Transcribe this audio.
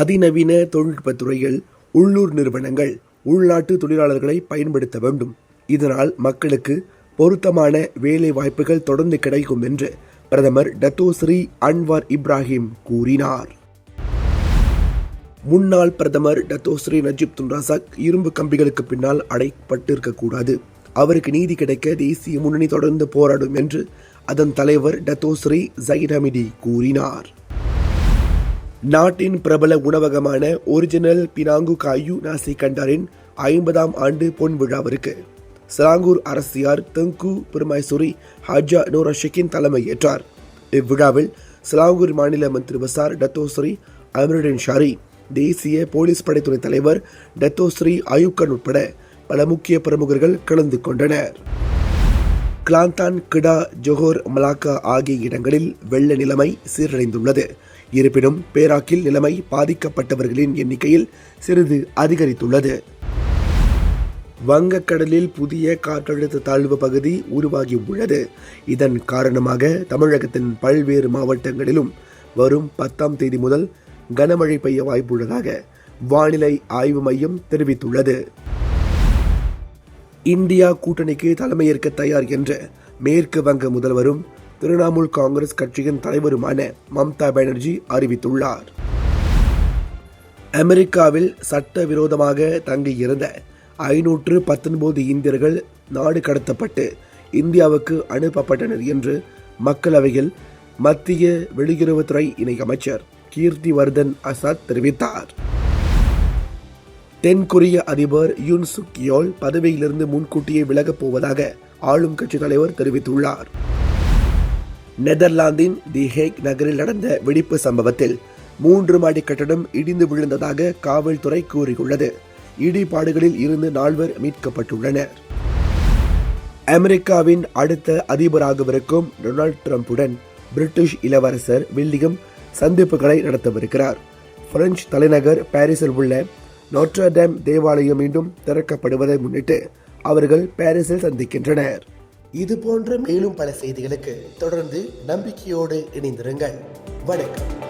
அதிநவீன தொழில்நுட்பத் துறையில் உள்ளூர் நிறுவனங்கள் உள்நாட்டு தொழிலாளர்களை பயன்படுத்த வேண்டும். இதனால் மக்களுக்கு பொருத்தமான வேலை வாய்ப்புகள் தொடர்ந்து கிடைக்கும் என்று பிரதமர் டத்தோஸ்ரீ அன்வார் இப்ராஹிம் கூறினார். முன்னாள் பிரதமர் டத்தோஸ்ரீ நஜீப் துன்ராசாக் இரும்பு கம்பிகளுக்கு பின்னால் அடைப்பட்டிருக்கக்கூடாது. அவருக்கு நீதி கிடைக்க தேசிய முன்னணி தொடர்ந்து போராடும் என்று அதன் தலைவர் டத்தோஸ்ரீ ஜயிட் ஹமிடி கூறினார். நாட்டின் பிரபல உணவகமான ஒரிஜினல் பினாங்கு காயு நாசி கண்டாரின் ஐம்பதாம் ஆண்டு பொன் விழாவிற்கு சிலாங்கூர் அரசியார் தெங்கு பெருமாய்சூரி ஹாஜா நூரஷிக்கின் தலைமையேற்றார் இவ்விழாவில் சிலாங்கூர் மாநில மந்திரி பசார் டத்தோஸ்ரீ அமருடன் ஷாரி தேசிய போலீஸ் படைத்துறை தலைவர் டத்தோஸ்ரீ அயுக்கன் உட்பட பல முக்கிய பிரமுகர்கள் கலந்து கொண்டனர். கிளாந்தான் கிடா ஜொஹோர் மலாக்கா ஆகிய இடங்களில் வெள்ள நிலைமை சீரடைந்துள்ளது. இருப்பினும் பேராக்கில் நிலைமை பாதிக்கப்பட்டவர்களின் எண்ணிக்கையில் சிறிது அதிகரித்துள்ளது. வங்கக்கடலில் புதிய காற்றழுத்த தாழ்வு பகுதி உருவாகி உள்ளது இதன் காரணமாக தமிழகத்தின் பல்வேறு மாவட்டங்களிலும் வரும் பத்தாம் தேதி முதல் கனமழை பெய்ய வாய்ப்புள்ளதாக வானிலை ஆய்வு மையம் தெரிவித்துள்ளது. இந்தியா கூட்டணிக்கு தலைமையேற்க தயார் என்ற மேற்கு வங்க முதல்வரும் திரிணாமுல் காங்கிரஸ் கட்சியின் தலைவருமான மம்தா பானர்ஜி அறிவித்துள்ளார். அமெரிக்காவில் சட்டவிரோதமாக தங்கியிருந்த ஐநூற்று பத்தொன்பது இந்தியர்கள் நாடு கடத்தப்பட்டு இந்தியாவுக்கு அனுப்பப்பட்டனர் என்று மக்களவையில் மத்திய வெளியுறவுத்துறை இணையமைச்சர் கீர்த்தி வர்தன் அசாத் தெரிவித்தார். தென்கொரிய அதிபர் யுன் சுக் யோல் பதவியிலிருந்து முன்கூட்டியே விலகப் போவதாக ஆளும் கட்சி தலைவர் தெரிவித்துள்ளார். நெதர்லாந்தின் தி ஹேக் நகரில் நடந்த வெடிப்பு சம்பவத்தில் மூன்று மாடி கட்டடம் இடிந்து விழுந்ததாக காவல்துறை கூறியுள்ளது. இடிபாடுகளில் இருந்து நால்வர் மீட்கப்பட்டுள்ளனர். அமெரிக்காவின் அடுத்த அதிபராகவிருக்கும் டொனால்ட் ட்ரம்புடன் பிரிட்டிஷ் இளவரசர் வில்லியம் சந்திப்புகளை நடத்தவிருக்கிறார். பிரெஞ்சு தலைநகர் பாரிஸில் உள்ள நோட்ரடேம் தேவாலயம் மீண்டும் திறக்கப்படுவதை முன்னிட்டு அவர்கள் பாரிஸில் சந்திக்கின்றனர். இது போன்ற மேலும் பல செய்திகளுக்கு தொடர்ந்து நம்பிக்கையோடு இணைந்திருங்கள். வணக்கம்.